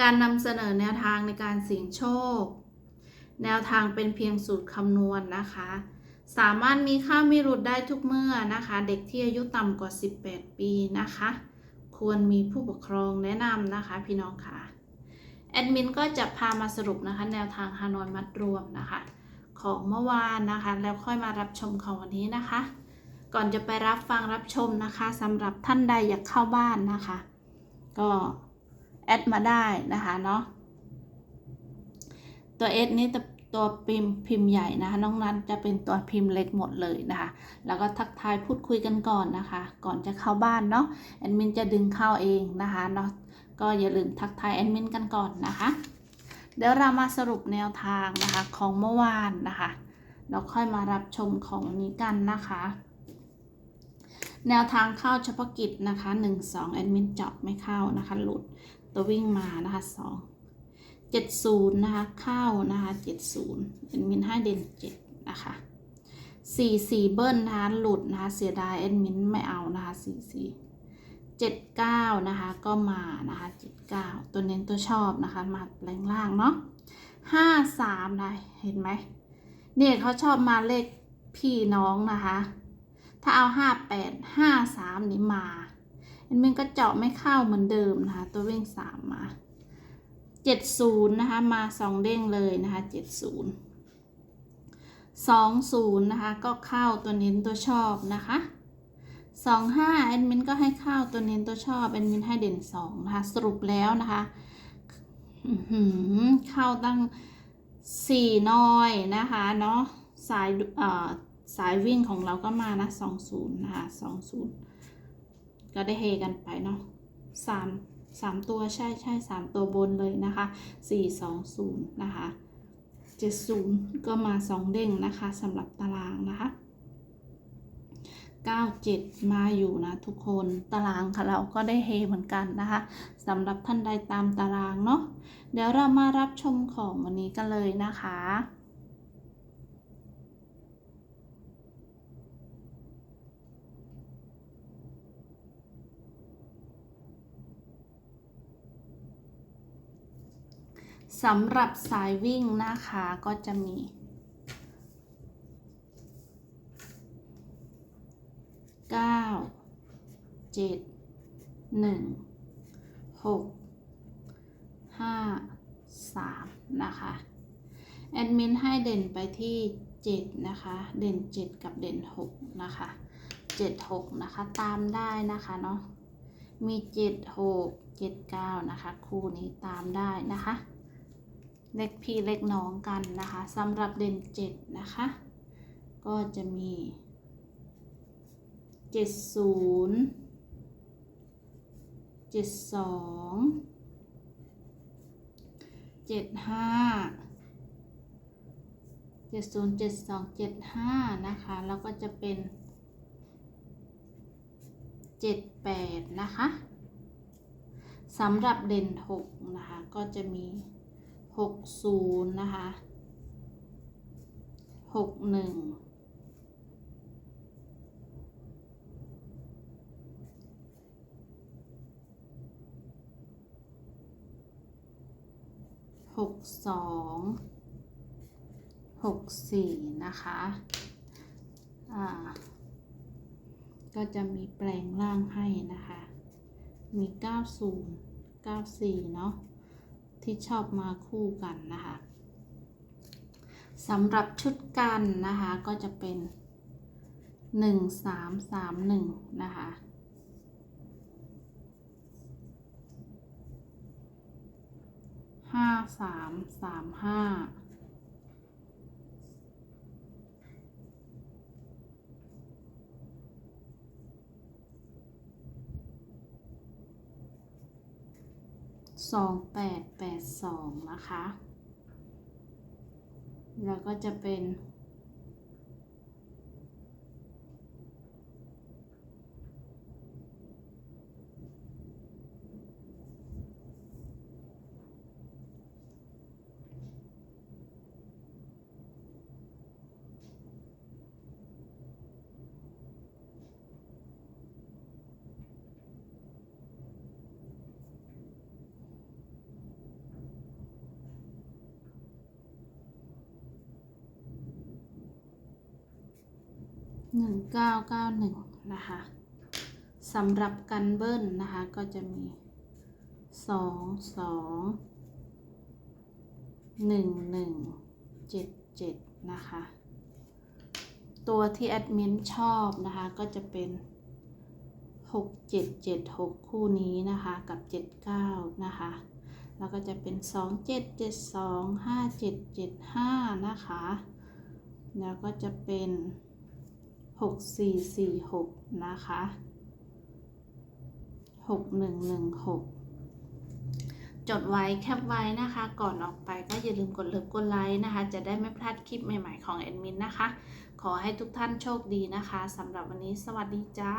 การนำเสนอแนวทางในการเสี่ยงโชค แนวทางเป็นเพียงสูตรคำนวณนะคะ สามารถมีค่ามีรุดได้ทุกเมื่อนะคะ เด็กที่อายุต่ำกว่า 18 ปีนะคะ ควรมีผู้ปกครองแนะนำนะคะ พี่น้องค่ะ แอดมินก็จะพามาสรุปนะคะ แนวทางฮานอยมัดรวมนะคะ ของเมื่อวานนะคะ แล้วค่อยมารับชมของวันนี้นะคะ ก่อนจะไปรับฟังรับชมนะคะสำหรับท่านใดอยากเข้าบ้านนะคะ ก็ แอดมาได้นะคะเนาะตัวเอสนี่ตัวตัวพิมพ์พิมพ์ใหญ่นะคะน้องนัทจะเป็นตัวพิมพ์เล็กหมดเลยนะคะ แล้วก็ทักทายพูดคุยกันก่อนนะคะ ก่อนจะเข้าบ้านเนาะแอดมินจะดึงเข้าเองนะคะเนาะก็อย่าลืมทักทายแอดมินกันก่อนนะคะ เดี๋ยวเรามาสรุปแนวทางนะคะของเมื่อวานนะคะแล้วค่อยมารับชมของนนี้กันนะคะ แนวทางเข้าเฉพาะกิจนะคะ 1 2แอดมินเจาะไม่เข้านะคะหลุด ตัววิ่งมานะคะ2 70นะคะเข้านะคะ70แอดมินให้เด่น7นะคะ4 4เบิ้ลนะคะหลุดนะคะเสียดายแอดมินไม่เอานะคะ4 4 79นะคะก็มานะคะ79ตัวเน้นตัวชอบนะคะมาแรงล่างเนาะ53นะเห็นไหมเนี่ยเขาชอบมาเลขพี่น้องนะคะ ถ้าเอาห้าแปดห้าสามนี่มา เอ็นมินก็เจาะไม่เข้าเหมือนเดิมนะคะ ตัวเว่งสามมาเจ็ดศูนย์นะคะ มาสองเด้งเลยนะคะเจ็ดศูนย์สองศูนย์นะคะ ก็เข้าตัวเน้นตัวชอบนะคะสองห้าแอดมินก็ให้เข้าตัวเน้นตัวชอบแอดมินให้เด่นสองนะคะ สรุปแล้วนะคะเข้าตั้งสี่น้อยนะคะเนาะสายเอ่อสายวิ่งของเราก็มานะสองศูนย์นะคะสองศูนย์ ก็ได้เฮกันไปเนาะสามสามตัวใช่ใช่สามตัวบนเลยนะคะสี่สองศูนย์นะคะเจ็ดศูนย์ก็มาสองเด้งนะคะสำหรับตารางนะคะเก้าเจ็ดมาอยู่นะทุกคนตารางค่ะเราก็ได้เฮเหมือนกันนะคะสำหรับท่านใดตามตารางเนาะเดี๋ยวเรามารับชมของวันนี้กันเลยนะคะ สำหรับสายวิ่งนะคะก็จะมี เก้า เจ็ด หนึ่ง หก ห้า สามนะคะ แอดมินให้เด่นไปที่เจ็ดนะคะ เด่นเจ็ดกับเด่นหกนะคะเจ็ดหกนะคะ ตามได้นะคะเนาะ มีเจ็ดหกเจ็ดเก้านะคะ คู่นี้ตามได้นะคะ เล็กพี่เล็กน้องกันนะคะสำหรับเด่นเจ็ดนะคะ ก็จะมีเจ็ดศูนย์เจ็ดสองเจ็ดห้าเจ็ดศูนย์เจ็ดสองเจ็ดห้านะคะ แล้วก็จะเป็นเจ็ดแปดนะคะสำหรับเด่นหกนะคะ ก็จะมี หกศูนย์นะคะหกหนึ่งหกสองหกสี่นะคะอ่าก็จะมีแปลงร่างให้นะคะ มีเก้าศูนย์เก้าสี่เนาะ ที่ชอบมาคู่กันนะคะสำหรับชุดกันนะคะก็จะเป็นหนึ่งสามสามหนึ่งนะคะห้าสามสามห้า สองแปดแปดสองนะคะ แล้วก็จะเป็น นึ่งเก้าเก้าหนึ่งนะคะสำหรับกันเบิ้ลนะคะ ก็จะมีสองสองหนึ่งหนึ่งเจ็ดเจ็ดนะคะ ตัวที่แอดมินชอบนะคะ ก็จะเป็นหกเจ็ดเจ็ดหกคู่นี้นะคะ กับเจ็ดเก้านะคะ แล้วก็จะเป็นสองเจ็ดเจ็ดสองห้าเจ็ดเจ็ดห้านะคะ แล้วก็จะเป็น กสี่สี่หกนะคะหกหนึ่งหนึ่งหกจดไว้แคปไว้นะคะ ก่อนออกไปก็อย่าลืมกดเลิฟกดไลค์นะคะ จะได้ไม่พลาดคลิปใหม่ๆของแอดมินนะคะ ขอให้ทุกท่านโชคดีนะคะสำหรับวันนี้สวัสดีจ้า